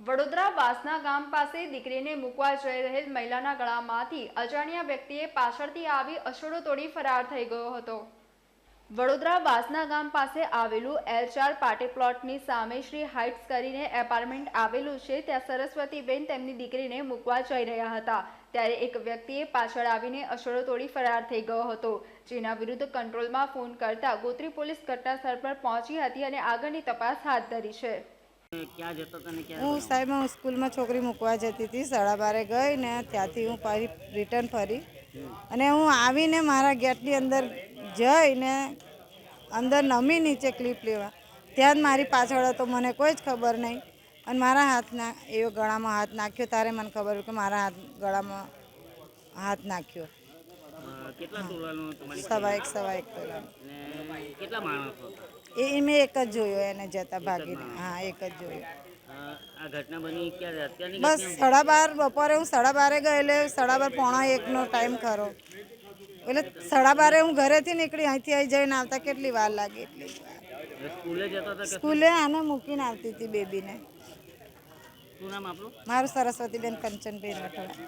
વડોદરા બાસના ગામ પાસે દીકરીને મૂકવા જઈ રહેલ મહિલાના ગળામાંથી અજાણ્યા વ્યક્તિએ પાછળથી આવી અસોડો તોડી ફરાર થઈ ગયો હતો. વડોદરા વાસના ગામ પાસે આવેલું એલ ચાર પાટે પ્લોટની સામે શ્રી હાઇટ્સ કરીને એપાર્ટમેન્ટ આવેલું છે ત્યાં સરસ્વતીબેન તેમની દીકરીને મૂકવા જઈ રહ્યા હતા. ત્યારે એક વ્યક્તિએ પાછળ આવીને અસરો તોડી ફરાર થઈ ગયો હતો જેના વિરુદ્ધ કંટ્રોલમાં ફોન કરતા ગોત્રી પોલીસ ઘટનાસ્થળ પર પહોંચી હતી અને આગળની તપાસ હાથ ધરી છે. હું સાહેબ હું સ્કૂલમાં છોકરી મૂકવા જતી હતી સાડા બારે ગઈ ને ત્યાંથી હું ફરી રિટર્ન ફરી. અને હું આવીને મારા ગેટની અંદર જઈને અંદર નમી નીચે ક્લિપ લેવા. ત્યાં જ મારી પાછળ હતો મને કોઈ જ ખબર નહીં. અને મારા હાથના એવો ગળામાં હાથ નાખ્યો ત્યારે મને ખબર કે મારા હાથ ગળામાં હાથ નાખ્યો. સવા એક સવા એક એ મેં એક જ જોયો એને જતા ભાગીને. હા એક જ જોયો. આ ઘટના બની ક્યારે? અત્યારની બસ? સાડા બાર બપોરે હું સાડા બારે ગઈ એટલે સાડા બાર પોણા એકનો ટાઈમ ખરો એટલે સાડા બારે હું ઘરેથી નીકળી અહીંથી અહીં જઈને આવતા કેટલી વાર લાગે એટલી સ્કૂલે જતો હતો સ્કૂલે આને મૂકીને આવતી હતી બેબીને. શું નામ આપણું? મારું સરસ્વતીબેન કંચનબેન રઠોડા.